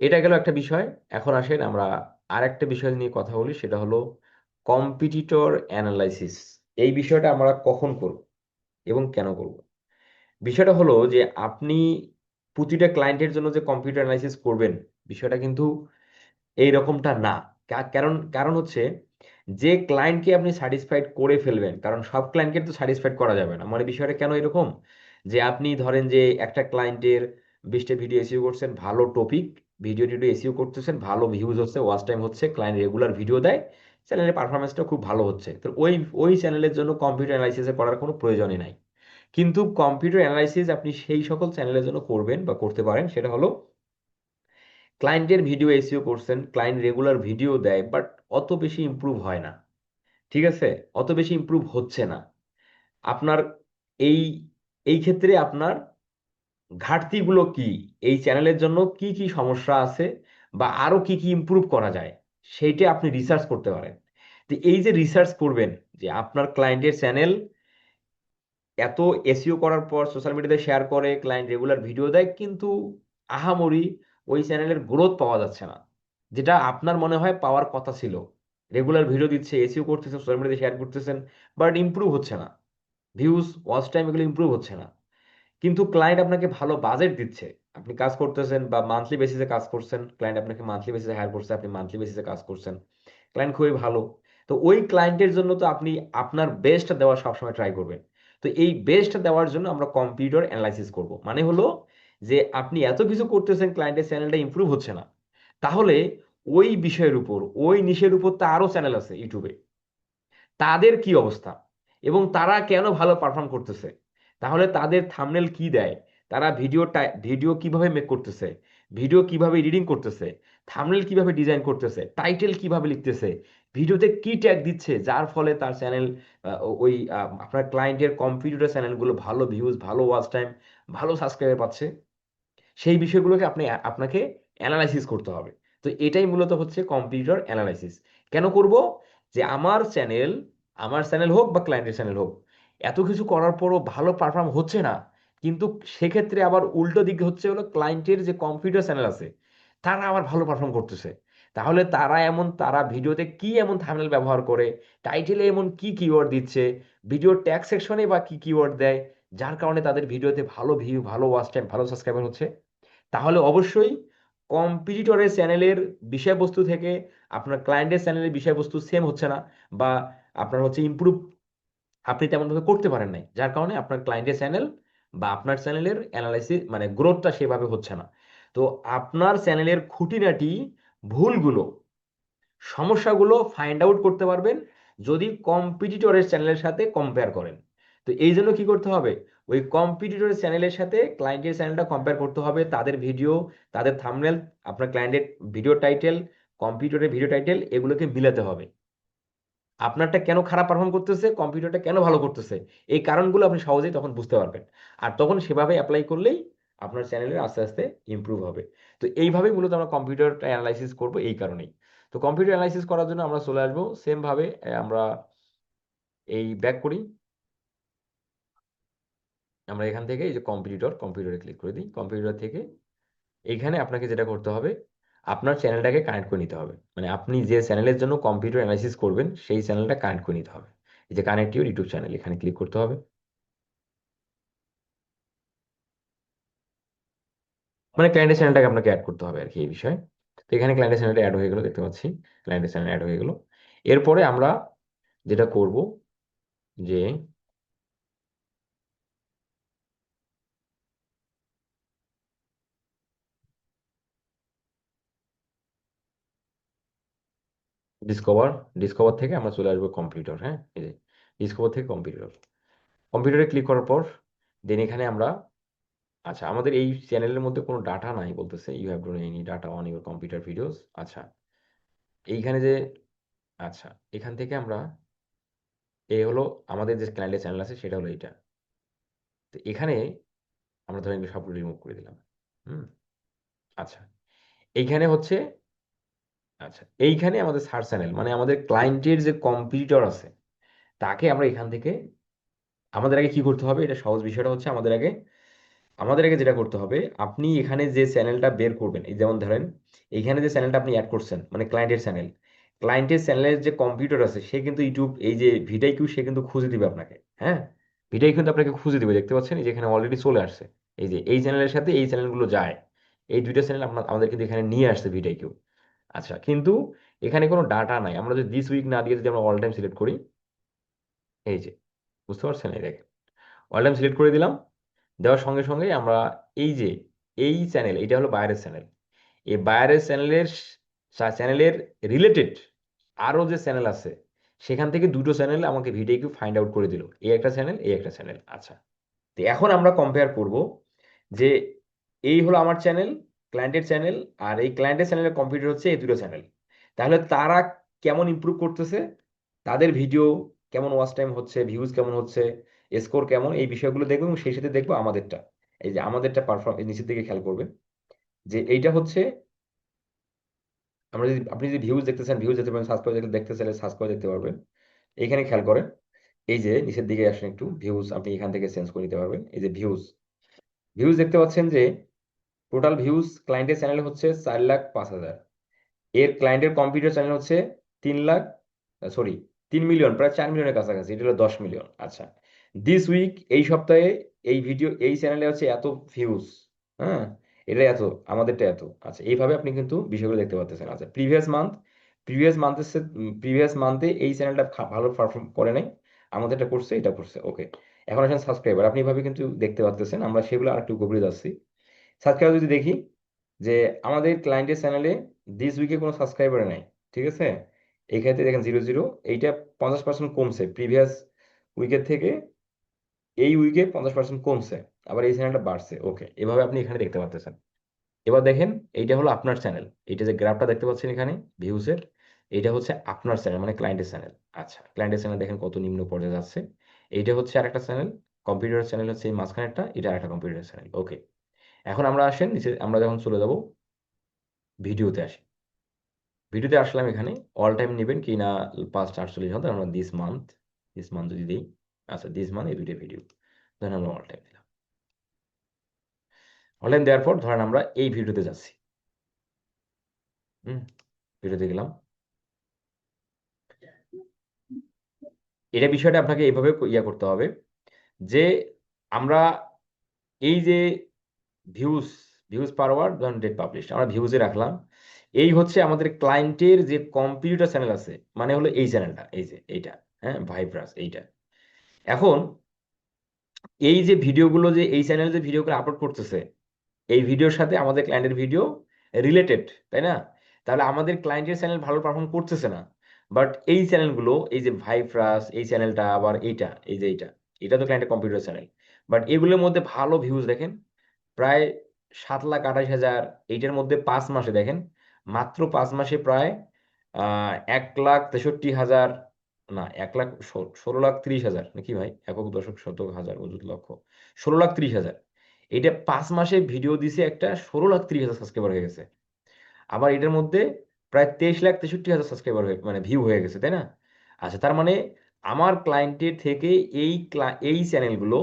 এটা গেল একটা বিষয়। এখন আসেন আমরা আর একটা বিষয় নিয়ে কথা বলি, সেটা হলো কম্পিটিটর অ্যানালাইসিস এই বিষয়টা আমরা কখন করব এবং কেন করব? বিষয়টা হলো যে আপনি প্রতিটা ক্লায়েন্টের জন্য যে কম্পিউটার অ্যানালাইসিস করবেন, বিষয়টা কিন্তু এই রকমটা না। কারণ কারণ হচ্ছে যে ক্লায়েন্টকে আপনি স্যাটিসফাইড করে ফেলবেন, কারণ সব ক্লায়েন্টকে তো স্যাটিসফাইড করা যাবে না। মানে বিষয়টা কেন এরকম? যে আপনি ধরেন যে একটা ক্লায়েন্টের বিশটা ভিডিও এসিও করছেন, ভালো টপিক ভিডিও টিডিও এসিও করতেছেন, ভালো ভিউজ হচ্ছে ওয়াচ টাইম হচ্ছে ক্লায়েন্ট রেগুলার ভিডিও দেয় চ্যানেলের পারফরমেন্সটা খুব ভালো হচ্ছে। তো ওই ওই চ্যানেলের জন্য কম্পিউটার অ্যানালাইসিসে করার কোনো প্রয়োজনই নাই। কিন্তু কম্পিউটার অ্যানালাইসিস আপনি সেই সকল চ্যানেলের জন্য করবেন বা করতে পারেন, সেটা হলো ক্লায়েন্টের ভিডিও এসিও করছেন ক্লায়েন্ট রেগুলার ভিডিও দেয় বাট অত বেশি ইমপ্রুভ হয় না। ঠিক আছে? অত বেশি ইমপ্রুভ হচ্ছে না। আপনার এই এই ক্ষেত্রে আপনার ঘাটতিগুলো কি? এই চ্যানেলের জন্য কি কি সমস্যা আছে? বা আরও কি কি ইমপ্রুভ করা যায়? সেইটা আপনি রিসার্চ করতে পারেন। তো এই যে রিসার্চ করবেন যে আপনার ক্লায়েন্টের চ্যানেল এত এসিও করার পর সোশ্যাল মিডিয়াতে শেয়ার করে ক্লায়েন্ট রেগুলার ভিডিও দেয়, কিন্তু আহামরি ওই চ্যানেলের গ্রোথ পাওয়া যাচ্ছে না। যেটা আপনার মনে হয় পাওয়ার কথা ছিল। রেগুলার ভিডিও দিচ্ছে এসিও করতেছেন সোশ্যাল মিডিয়াতে শেয়ার করতেছেন বাট ইমপ্রুভ হচ্ছে না। ভিউজ ওয়াচ টাইম এগুলো ইমপ্রুভ হচ্ছে না। কিন্তু ক্লায়েন্ট আপনাকে ভালো বাজেট দিচ্ছে। আপনি কাজ করতেছেন বা মান্থলি বেসিসে কাজ করছেন ক্লায়েন্ট আপনাকে মান্থলি বেসিসে হায়ার করছে, আপনি মান্থলি বেসিসে কাজ করছেন। ক্লায়েন্ট খুবই ভালো। তো ওই ক্লায়েন্টের জন্য তো আপনি আপনার বেস্ট দেওয়ার সবসময় ট্রাই করবেন। তো এই বেস্ট দেওয়ার জন্য আমরা কম্পিউটার অ্যানালাইসিস করব। মানে হলো যে আপনি এত কিছু করতেছেন ক্লায়েন্টের চ্যানেলটা ইমপ্রুভ হচ্ছে না। তাহলে ওই বিষয়ের উপর, ওই নিশের উপর তো আরও চ্যানেল আছে ইউটিউবে তাদের কি অবস্থা? এবং তারা কেন ভালো পারফর্ম করতেছে? তাহলে তাদের থামনেল কি দেয়? তারা ভিডিও ভিডিও কীভাবে মেক করতেছে? ভিডিও কীভাবে এডিটিং করতেছে? থামনেল কীভাবে ডিজাইন করতেছে? টাইটেল কীভাবে লিখতেছে? ভিডিওতে কি ট্যাগ দিচ্ছে? যার ফলে তার চ্যানেল ওই আপনার ক্লায়েন্টের কম্পিউটার চ্যানেলগুলো ভালো ভিউজ ভালো ওয়াচ টাইম ভালো সাবস্ক্রাইবার পাচ্ছে। সেই বিষয়গুলোকে আপনি, আপনাকে অ্যানালাইসিস করতে হবে। তো এটাই মূলত হচ্ছে কম্পিউটার অ্যানালাইসিস কেন করব? যে আমার চ্যানেল আমার চ্যানেল হোক বা ক্লায়েন্টের চ্যানেল হোক এত কিছু করার পরও ভালো পারফর্ম হচ্ছে না। কিন্তু সেক্ষেত্রে আবার উল্টো দিকে হচ্ছে হলো ক্লায়েন্টের যে কম্পিউটার চ্যানেল আছে, তারা আবার ভালো পারফর্ম করতেছে। তাহলে তারা এমন, তারা ভিডিওতে কি এমন থাম্বনেল ব্যবহার করে টাইটেলে এমন কি কিওয়ার্ড দিচ্ছে ভিডিও ট্যাগ সেকশনে বা কি কিওয়ার্ড দেয়, যার কারণে তাদের ভিডিওতে ভালো ভিউ ভালো ওয়াচ টাইম ভালো সাবস্ক্রাইবার হচ্ছে, তাহলে অবশ্যই কম্পিটিটরের চ্যানেলের বিষয়বস্তু থেকে আপনার ক্লায়েন্টের চ্যানেলের বিষয়বস্তু সেম হচ্ছে না বা আপনার হচ্ছে ইমপ্রুভ আপনি তেমনভাবে করতে পারেন নাই। যার কারণে আপনার ক্লায়েন্টের চ্যানেল বা আপনার চ্যানেলের অ্যানালাইসিস মানে গ্রোথটা সেভাবে হচ্ছে না। তো আপনার চ্যানেলের খুঁটিনাটি ভুলগুলো, সমস্যাগুলো ফাইন্ড আউট করতে পারবেন যদি কম্পিটিটরের চ্যানেলের সাথে কম্পেয়ার করেন। তো এই জন্য কি করতে হবে? ওই কম্পিটিটরের চ্যানেলের সাথে ক্লায়েন্টের চ্যানেলটা কম্পেয়ার করতে হবে। তাদের ভিডিও তাদের থাম্বনেল আপনার ক্লায়েন্টের ভিডিও টাইটেল কম্পিউটারের ভিডিও টাইটেল এগুলোকে মিলাতে হবে। আপনারটা কেন খারাপ পারফর্ম করতেছে? কম্পিউটারটা কেন ভালো করতেছে? এই কারণগুলো আপনি সহজেই তখন বুঝতে পারবেন। আর তখন সেভাবে অ্যাপ্লাই করলেই আপনার চ্যানেলের আস্তে আস্তে ইমপ্রুভ হবে। তো এইভাবেই মূলত আমরা কম্পিউটারটা অ্যানালাইসিস করব এই কারণেই। তো কম্পিউটার অ্যানালাইসিস করার জন্য আমরা চলে আসব। সেমভাবে আমরা এই ব্যাক করি। আমরা এখান থেকে এই যে কম্পিউটার কম্পিউটারে ক্লিক করে দিই। কম্পিউটার থেকে এখানে আপনাকে যেটা করতে হবে আপনার চ্যানেলটাকে কানেক্ট করে নিতে হবে। মানে আপনি যে চ্যানেলের জন্য কম্পিউটার অ্যানালাইসিস করবেন, সেই চ্যানেলটা কানেক্ট করে নিতে হবে। এই যে কানেক্ট ইউর ইউটিউব চ্যানেল এখানে ক্লিক করতে হবে। মানে ক্লায়েন্টের চ্যানেলটাকে আপনাকে অ্যাড করতে হবে আর কি এই বিষয়ে। তো এখানে ক্লায়েন্টের চ্যানেলটা অ্যাড হয়ে গেলো, দেখতে পাচ্ছি। ক্লায়েন্টের চ্যানেল অ্যাড হয়ে গেলো। এরপরে আমরা যেটা করব যে ডিসকভার ডিসকভার থেকে আমরা চলে আসব কম্পিউটার হ্যাঁ? এই যে ডিসকভার থেকে কম্পিউটার কম্পিউটারে ক্লিক করার পর দেন এখানে আমরা আচ্ছা আমাদের এই চ্যানেলের মধ্যে কোনো ডাটা নাই বলতেছে you have don't any data on your computer videos আচ্ছা। এইখানে যে আচ্ছা এখান থেকে আমরা এই হলো আমাদের যে ক্লায়েন্টের চ্যানেল আছে, সেটা হলো এইটা। তো এখানে আমরা ধরেন সবগুলো রিমুভ করে দিলাম, হুম? আচ্ছা এইখানে হচ্ছে আচ্ছা এইখানে আমাদের সার্চ চ্যানেল মানে আমাদের ক্লায়েন্টের যে কম্পিটিটর আছে, তাকে আমরা এখান থেকে, আমাদের আগে কি করতে হবে? এটা সহজ বিষয়টা হচ্ছে আমাদের আগে আমাদের আগে যেটা করতে হবে, আপনি এখানে যে চ্যানেলটা বের করবেন, এই যেমন ধরেন, এখানে যে চ্যানেলটা আপনি অ্যাড করছেন মানে ক্লায়েন্টের চ্যানেল, ক্লায়েন্টের চ্যানেলের যে কম্পিউটার আছে, সে কিন্তু ইউটিউব, এই যে ভিটাই কিউ সে কিন্তু খুঁজে দিবে আপনাকে হ্যাঁ? ভিডিআই কিন্তু আপনাকে খুঁজে দিবে, দেখতে পাচ্ছেন যে এখানে অলরেডি চলে আসছে, এই যে এই চ্যানেলের সাথে এই চ্যানেলগুলো যায়, এই দুইটা চ্যানেল আপনার, আমাদের কিন্তু এখানে নিয়ে আসছে ভিডিআইকিউ আচ্ছা কিন্তু এখানে কোনো ডাটা নাই। আমরা যদি দিস উইক না দিয়ে যদি আমরা অল টাইম সিলেক্ট করি, এই যে, বুঝতে পারছেন? এই দেখেন অল টাইম সিলেক্ট করে দিলাম। দেওয়ার সঙ্গে সঙ্গে আমরা এই যে, এই চ্যানেল এটা হলো বাইরের চ্যানেল এই বাইরের চ্যানেলের চ্যানেলের রিলেটেড আরও যে চ্যানেল আছে, সেখান থেকে দুটো চ্যানেল আমাকে ভিডিও কিউ ফাইন্ড আউট করে দিল। এই একটা চ্যানেল এই একটা চ্যানেল আচ্ছা তো এখন আমরা কম্পেয়ার করব যে এই হলো আমার চ্যানেল ক্লায়েন্টের চ্যানেল আর এই ক্লায়েন্টের চ্যানেলের কম্পিউটার হচ্ছে এই দুটো চ্যানেল তাহলে তারা কেমন ইমপ্রুভ করতেছে? তাদের ভিডিও কেমন ওয়াচ টাইম হচ্ছে? ভিউজ কেমন হচ্ছে? স্কোর কেমন? এই বিষয়গুলো দেখব এবং সেই সাথে দেখব আমাদেরটা। এই যে আমাদেরটা পারফর্ম নিচের দিকে খেয়াল করবেন যে এইটা হচ্ছে আমরা যদি আপনি যদি ভিউজ দেখতে চান ভিউজ দেখতে পারেন সার্চ করে দেখতে দেখতে চাইলে সার্চ করে দেখতে পারবেন। এইখানে খেয়াল করেন, এই যে নিচের দিকে আসেন একটু ভিউজ আপনি এখান থেকে চেঞ্জ করে নিতে পারবেন। এই যে ভিউজ ভিউজ দেখতে পাচ্ছেন যে টোটাল ভিউজ ক্লায়েন্টের চ্যানেল হচ্ছে চার লাখ পাঁচ হাজার। এর ক্লায়েন্টের কম্পিউটার চ্যানেল হচ্ছে তিন লাখ সরি তিন মিলিয়ন প্রায় চার মিলিয়নের কাছাকাছি, এটা হলো দশ মিলিয়ন আচ্ছা দিস উইক এই সপ্তাহে এই ভিডিও এই চ্যানেলে হচ্ছে এত ভিউজ হ্যাঁ? এটা এত, আমাদেরটা এত। আচ্ছা এইভাবে আপনি কিন্তু বিষয়গুলো দেখতে পাচ্ছেন আচ্ছা প্রিভিয়াস মান্থ প্রিভিয়াস মান্থের প্রিভিয়াস মান্থে এই চ্যানেলটা ভালো পারফর্ম করে নাই, আমাদেরটা করছে, এটা করছে ওকে এখন আসেন সাবস্ক্রাইবার আপনি এভাবে কিন্তু দেখতে পাচ্ছেন আমরা সেগুলো আর একটু গভীরে যাচ্ছি। সাবস্ক্রাইবার যদি দেখি যে আমাদের ক্লায়েন্টের চ্যানেলে দিস উইকে কোনো সাবস্ক্রাইবার নাই, ঠিক আছে? এই ক্ষেত্রে দেখেন জিরো জিরো এইটা পঞ্চাশ পার্সেন্ট কমছে। প্রিভিয়াস উইকের থেকে এই উইকে পঞ্চাশ পার্সেন্ট কমছে, আবার এই চ্যানেলটা বাড়ছে। ওকে এভাবে আপনি এখানে দেখতে পাচ্ছেন এবার দেখেন, এইটা হলো আপনার চ্যানেল এইটা যে গ্রাফটা দেখতে পাচ্ছেন এখানে ভিউসের এইটা হচ্ছে আপনার চ্যানেল মানে ক্লায়েন্টের চ্যানেল আচ্ছা ক্লায়েন্টের চ্যানেল দেখেন কত নিম্ন পর্যায়ে যাচ্ছে। এইটা হচ্ছে আরেকটা চ্যানেল কম্পিউটার চ্যানেল হচ্ছে এই মাঝখানেরটা, এটা আরেকটা কম্পিউটার চ্যানেল ওকে এখন আমরা আসেন, নিচে আমরা যখন চলে যাব, ভিডিওতে আসি। ভিডিওতে আসলাম এখানে অল টাইম নেবেন কি না পাঁচ আটচল্লিশ ঘণ্টা, আমরা দিস মান্থ দিস মান্থ যদি দিই আচ্ছা দিস মান্থ এই দুটো ভিডিও ধরেন আমরা অল টাইম দিলাম। অল টাইম দেওয়ার পর ধরেন আমরা এই ভিডিওতে যাচ্ছি। হুম, ভিডিওতে গেলাম। এটা বিষয়টা আপনাকে এইভাবে ইয়া করতে হবে যে আমরা এই যে ভিউজ ভিউজ পার ওয়ার্ড ধরেন ডেট পাবলিশ আমরা ভিউজে রাখলাম। এই হচ্ছে আমাদের ক্লায়েন্টের যে কম্পিউটার চ্যানেল আছে মানে হলো এই চ্যানেলটা এই যে এইটা হ্যাঁ ভাইব্রাস এইটা। এখন এই যে ভিডিওগুলো যে, এই চ্যানেলে যে ভিডিওগুলো আপলোড করতেছে, এই ভিডিওর সাথে আমাদের ক্লায়েন্টের ভিডিও রিলেটেড তাই না? তাহলে আমাদের ক্লায়েন্টের চ্যানেল ভালো পারফর্ম করতেছে না। বাট এই চ্যানেলগুলো এই যে ভাইফ্রাস এই চ্যানেলটা আবার এইটা, এই যে এইটা, এটা তো ক্লায়েন্টের কম্পিউটার চ্যানেল বাট এগুলোর মধ্যে ভালো ভিউজ দেখেন প্রায় সাত লাখ আঠাশ হাজার, এইটার মধ্যে পাঁচ মাসে দেখেন, মাত্র পাঁচ মাসে প্রায় এক লাখ তেষট্টি হাজার, না, এক লাখ ষোলো লাখ ত্রিশ হাজার, নাকি ভাই? একক দশক শতক হাজার অযুত লক্ষ। ষোলো লাখ ত্রিশ হাজার। এটা পাঁচ মাসে ভিডিও দিছে একটা ষোলো লাখ ত্রিশ হাজার সাবস্ক্রাইবার হয়ে গেছে। আবার এটার মধ্যে প্রায় তেইশ লাখ তেষট্টি হাজার সাবস্ক্রাইবার হয়ে মানে ভিউ হয়ে গেছে, তাই না? আচ্ছা তার মানে আমার ক্লায়েন্টের থেকে এই এই চ্যানেলগুলো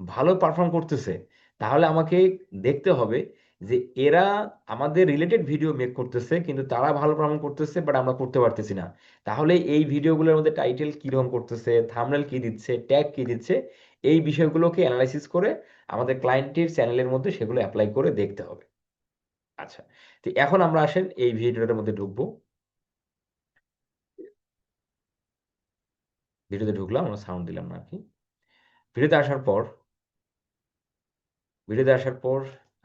ভালো পারফর্ম করতেছে। তাহলে আমাকে দেখতে হবে যে এরা আমাদের রিলেটেড ভিডিও মেক করতেছে, কিন্তু তারা ভালো পারফর্ম করতেছে বাট আমরা করতে পারতেছি না। তাহলে এই ভিডিওগুলোর মধ্যে টাইটেল কীরকম করতেছে থামনেল কি দিচ্ছে ট্যাগ কি দিচ্ছে, এই বিষয়গুলোকে অ্যানালাইসিস করে আমাদের ক্লায়েন্টের চ্যানেলের মধ্যে সেগুলো অ্যাপ্লাই করে দেখতে হবে। আচ্ছা তো এখন আমরা আসেন এই ভিডিওটার মধ্যে ঢুকবো। ভিডিওতে ঢুকলাম, আমরা সাউন্ড দিলাম না আর কি। ভিডিওতে আসার পর ভিডিওতে আসার পর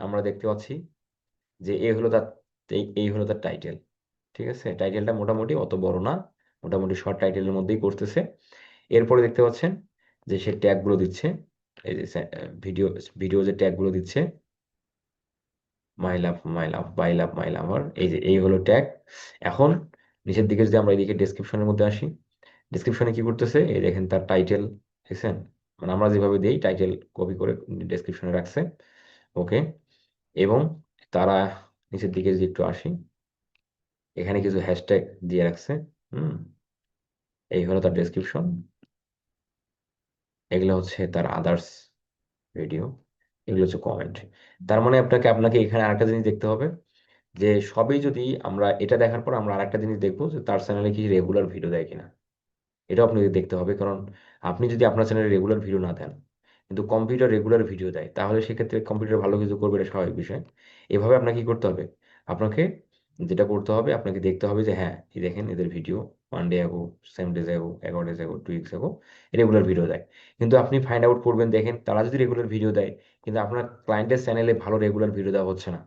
আমরা দেখতে পাচ্ছি যে এ হলো তার, এই হলো তার টাইটেল ঠিক আছে? টাইটেলটা মোটামুটি অত বড় না, মোটামুটি শর্ট টাইটেলের মধ্যেই করতেছে। এরপরে দেখতে পাচ্ছেন যে সে ট্যাগগুলো দিচ্ছে, এই যে ভিডিও ভিডিও যে ট্যাগগুলো দিচ্ছে মাই লাভ মাই লাভ বাই লাভ মাই লাভার এই যে, এই হলো ট্যাগ এখন নিচের দিকে যদি আমরা এদিকে ডেসক্রিপশনের মধ্যে আসি ডেসক্রিপশনে কি করতেছে? এই দেখেন তার টাইটেল দেখছেন? মানে আমরা যেভাবে দিই টাইটেল কপি করে ডেসক্রিপশনে রাখছে ওকে এবং তারা নিচের দিকে যদি একটু আসি, এখানে কিছু হ্যাশট্যাগ দিয়ে রাখছে, হুম? এই হলো তার ডেসক্রিপশন এগুলো হচ্ছে তার আদার্স ভিডিও এগুলো হচ্ছে কমেন্ট তার মানে আপনাকে আপনাকে এখানে আরেকটা জিনিস দেখতে হবে, যে সবই যদি আমরা এটা দেখার পর আমরা আরেকটা জিনিস দেখব যে তার চ্যানেলে কি রেগুলার ভিডিও দেয় কিনা। এটাও আপনাকে দেখতে হবে। কারণ আপনি যদি আপনার চ্যানেলে রেগুলার ভিডিও না দেন, কিন্তু কম্পিউটার রেগুলার ভিডিও দেয়, তাহলে সেক্ষেত্রে কম্পিউটার ভালো কিছু করবে এটা স্বাভাবিক বিষয়। এভাবে আপনাকে কি করতে হবে? আপনাকে যেটা করতে হবে, আপনাকে দেখতে হবে যে হ্যাঁ এই দেখেন এদের video one day ago same days ago এগারো days ago two weeks ago regular video দেয়। কিন্তু আপনি ফাইন্ড আউট করবেন, দেখেন তারা যদি রেগুলার ভিডিও দেয়, কিন্তু আপনার ক্লায়েন্টের চ্যানেলে ভালো রেগুলার ভিডিও দেওয়া হচ্ছে না।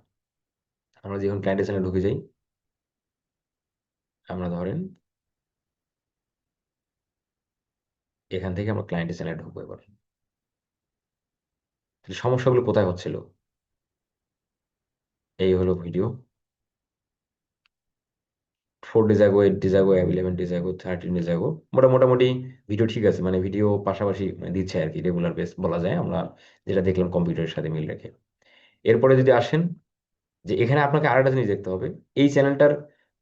আমরা যখন ক্লায়েন্টের চ্যানেলে ঢুকে যাই, আমরা ধরেন এখান থেকে আমরা ক্লায়েন্টের চ্যানেলে ঢুকবো এবার। সমস্যাগুলো কোথায় হচ্ছিল? এই হলো video four days ago eight days ago eleven days ago thirteen days ago মোটামুটি ভিডিও ঠিক আছে মানে ভিডিও পাশাপাশি দিচ্ছে আর কি রেগুলার বেস বলা যায়। আমরা যেটা দেখলাম কম্পিউটারের সাথে মিল রেখে। এরপরে যদি আসেন, যে এখানে আপনাকে আরেকটা জিনিস দেখতে হবে। এই চ্যানেলটার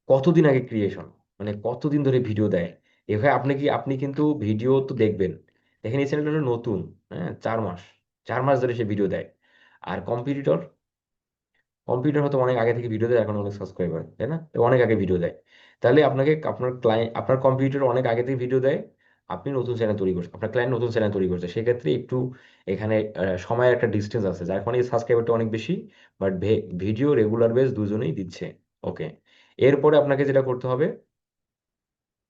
কতদিন আগে ক্রিয়েশন মানে কতদিন ধরে ভিডিও দেয়? এভাবে আপনি কি, আপনি কিন্তু ভিডিও তো দেখবেন। দেখেন এই চ্যানেলটা নতুন হ্যাঁ চার মাস চার মাস ধরে সে ভিডিও দেয়। আর কম্পিটিটর কম্পিউটার হয়তো অনেক আগে থেকে ভিডিও দেয়, এখন অনেক সাবস্ক্রাইবার তাই না? অনেক আগে ভিডিও দেয়। তাহলে আপনাকে, আপনার ক্লায়েন্ট আপনার কম্পিউটার অনেক আগে থেকে ভিডিও দেয়, আপনি নতুন চ্যানেল তৈরি করছেন, আপনার ক্লায়েন্ট নতুন চ্যানেল তৈরি করছে। সেক্ষেত্রে একটু এখানে সময়ের একটা ডিস্টেন্স আছে, যার কারণে সাবস্ক্রাইবারটা অনেক বেশি বাট ভিডিও রেগুলার বেস দুজনেই দিচ্ছে ওকে এরপরে আপনাকে যেটা করতে হবে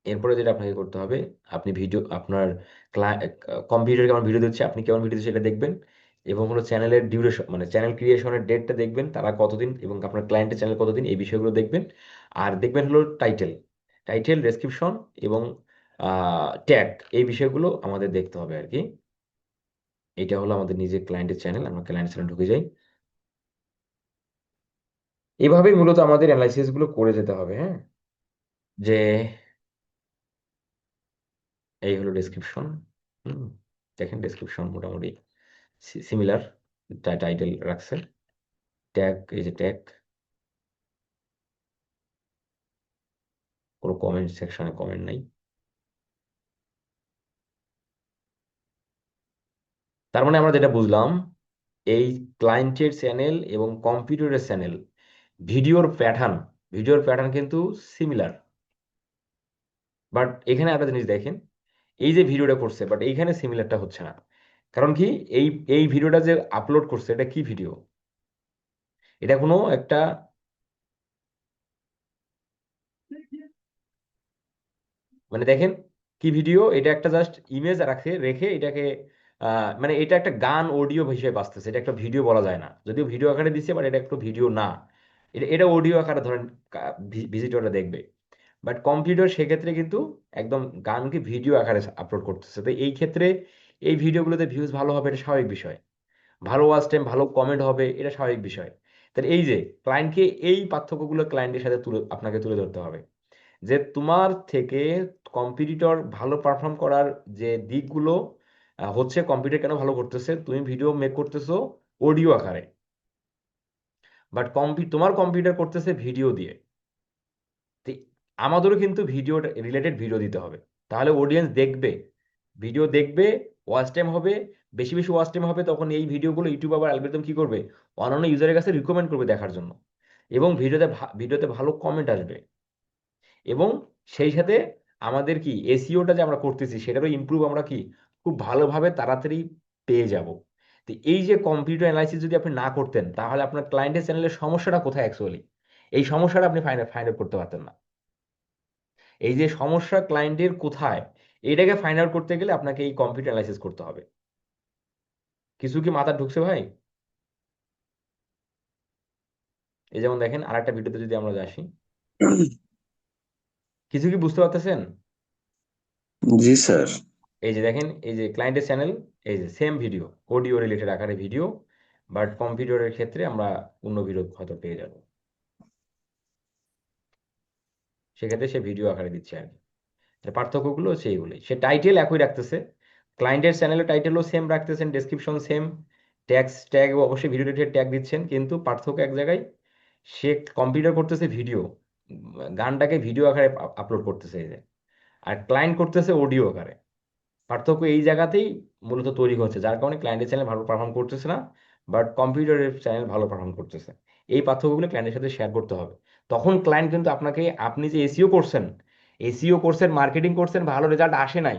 এরপরে যেটা আপনাকে করতে হবে, আপনি ভিডিও, আপনার কম্পিউটার কেমন ভিডিও দিচ্ছে, আপনি কেমন ভিডিও সেটা দেখবেন এবং হলো চ্যানেলের ডিউরেশন মানে চ্যানেল ক্রিয়েশনের ডেটটা দেখবেন, তারা কতদিন এবং আপনার ক্লায়েন্টের চ্যানেল কতদিন, এই বিষয়গুলো দেখবেন। আর দেখবেন হলো টাইটেল টাইটেল ডেসক্রিপশন এবং ট্যাগ এই বিষয়গুলো আমাদের দেখতে হবে আর কি। এটা হলো আমাদের নিজের ক্লায়েন্টের চ্যানেল আমরা ক্লায়েন্ট চ্যানেল ঢুকে যাই। এভাবেই মূলত আমাদের অ্যানালাইসিসগুলো করে যেতে হবে হ্যাঁ? যে এই হলো ডেসক্রিপশন দেখেন ডেসক্রিপশন মোটামুটি সিমিলার টাইটেল রাখছে। ট্যাগ এই যে ট্যাগ কোনো কমেন্ট সেকশনে কমেন্ট নাই। তার মানে আমরা যেটা বুঝলাম, এই ক্লায়েন্টের চ্যানেল এবং কম্পিউটারের চ্যানেল ভিডিওর প্যাটার্ন ভিডিওর প্যাটার্ন কিন্তু সিমিলার বাট এখানে একটা জিনিস দেখেন এই যে ভিডিওটা করছে বাট এইখানে সিমিলারটা হচ্ছে না। কারণ কি, এই এই ভিডিওটা যে আপলোড করছে, এটা কি ভিডিও এটা কোনো একটা মানে দেখেন কি ভিডিও এটা একটা জাস্ট ইমেজ রাখে রেখে এটাকে মানে এটা একটা গান অডিও হিসেবে বাঁচতেছে এটা একটা ভিডিও বলা যায় না। যদিও ভিডিও আকারে দিচ্ছে বাট এটা একটু ভিডিও না। এটা এটা অডিও আকারে ধরেন ভিজিটররা দেখবে। বাট কম্পিউটার সেক্ষেত্রে কিন্তু একদম গানকে ভিডিও আকারে আপলোড করতেছে। তো এই ক্ষেত্রে এই ভিডিওগুলোতে ভিউজ ভালো হবে এটা স্বাভাবিক বিষয়। ভালো ওয়াচ টাইম ভালো কমেন্ট হবে এটা স্বাভাবিক বিষয়। তাহলে এই যে ক্লায়েন্টকে এই পার্থক্যগুলো ক্লায়েন্টের সাথে তুলে, আপনাকে তুলে ধরতে হবে। যে তোমার থেকে কম্পিটিটর ভালো পারফর্ম করার যে দিকগুলো হচ্ছে কম্পিউটার কেন ভালো করতেছে, তুমি ভিডিও মেক করতেছো অডিও আকারে। বাট কম্পি তোমার কম্পিউটার করতেছে ভিডিও দিয়ে। আমাদেরও কিন্তু ভিডিও রিলেটেড ভিডিও দিতে হবে। তাহলে অডিয়েন্স দেখবে ভিডিও দেখবে ওয়াচ টাইম হবে, বেশি বেশি ওয়াচ টাইম হবে, তখন এই ভিডিওগুলো ইউটিউব আবার অ্যালগরিদম কি করবে? অন্যান্য ইউজারের কাছে রিকমেন্ড করবে দেখার জন্য। এবং ভিডিওতে ভিডিওতে ভালো কমেন্ট আসবে। এবং সেই সাথে আমাদের কি এসিওটা যে আমরা করতেছি, সেটারও ইমপ্রুভ আমরা কি খুব ভালোভাবে তাড়াতাড়ি পেয়ে যাব। তো এই যে কম্পিউটার অ্যানালাইসিস যদি আপনি না করতেন, তাহলে আপনার ক্লায়েন্টের চ্যানেলের সমস্যাটা কোথায় অ্যাকচুয়ালি এই সমস্যাটা আপনি ফাইন্ড ফাইন্ড আউট করতে পারতেন না। এই যে সমস্যা ক্লায়েন্টের কোথায় এটাকে ফাইন্ড আউট করতে গেলে আপনাকে এই কম্পিউটার অ্যানালাইসিস করতে হবে। কিছু কি মাথা ঢুকছে ভাই? এই যেমন দেখেন আরেকটা ভিডিওতে যদি আমরা আসি। কিছু কি বুঝতে পারতেছেন? জি স্যার। এই যে দেখেন এই যে ক্লায়েন্টের চ্যানেল এই যে সেম ভিডিও অডিও রিলেটেড আকারে ভিডিও বাট কম্পিউটারের ক্ষেত্রে আমরা অন্য ভিডিও হয়তো পেয়ে যাব। সেক্ষেত্রে সে ভিডিও আকারে দিচ্ছে আর কি পার্থক্যগুলো হচ্ছে এইগুলোই সে টাইটেল একই রাখতেছে। ক্লায়েন্টের চ্যানেলের টাইটেলও সেম রাখতেছেন ডেসক্রিপশন সেম ট্যাক্স ট্যাগ অবশ্যই ভিডিও রিলেটেড ট্যাগ দিচ্ছেন, কিন্তু পার্থক্য এক জায়গায় সে কম্পিউটার করতেছে ভিডিও গানটাকে ভিডিও আকারে আপলোড করতেছে এই যে। আর ক্লায়েন্ট করতেছে অডিও আকারে। পার্থক্য এই জায়গাতেই মূলত তৈরি হচ্ছে, যার কারণে ক্লায়েন্টের চ্যানেল ভালো পারফর্ম করতেছে না বাট কম্পিউটারের চ্যানেল ভালো পারফর্ম করতেছে। এই পার্থক্যগুলো ক্লায়েন্টের সাথে শেয়ার করতে হবে। তখন ক্লায়েন্ট কিন্তু আপনাকে আপনি যে এসিও করছেন এসিও করছেন মার্কেটিং করছেন ভালো রেজাল্ট আসে নাই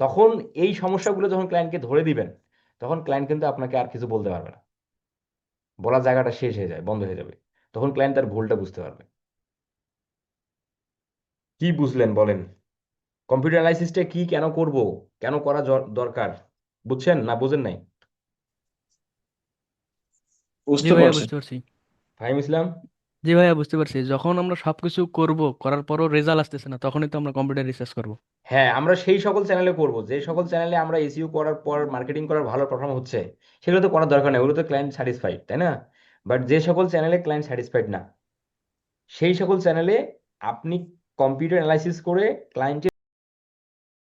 তখন এই সমস্যাগুলো যখন ক্লায়েন্টকে ধরে দিবেন তখন ক্লায়েন্ট কিন্তু আপনাকে আর কিছু বলতে পারবে না। বলার জায়গাটা শেষ হয়ে যায় বন্ধ হয়ে যাবে। তখন ক্লায়েন্ট তার ভুলটা বুঝতে পারবে। কি বুঝলেন বলেন? কম্পিউটার অ্যানালাইসিসটা কি কেন করব? কেন করা দরকার? বুঝছেন না বুঝেন নাই? বুঝতে পারছি। বুঝতে পারছি। ফাহিম ইসলাম? জি ভাইয়া, বুঝতে পারছি। যখন আমরা সবকিছু করব, করার পরও রেজাল্ট আসতেছে না, তখনই তো আমরা কম্পিউটার রিসার্চ করব। হ্যাঁ আমরা সেই সকল চ্যানেলে করব। যে সকল চ্যানেলে আমরা এসইও করার পর মার্কেটিং করার ভালো পারফর্ম হচ্ছে, সেগুলো তো করার দরকার নেই। ওগুলো তো ক্লায়েন্ট স্যাটিসফাইড তাই না? বাট যে সকল চ্যানেলে ক্লায়েন্ট স্যাটিসফাইড না, সেই সকল চ্যানেলে আপনি কম্পিউটার অ্যানালাইসিস করে ক্লায়েন্টের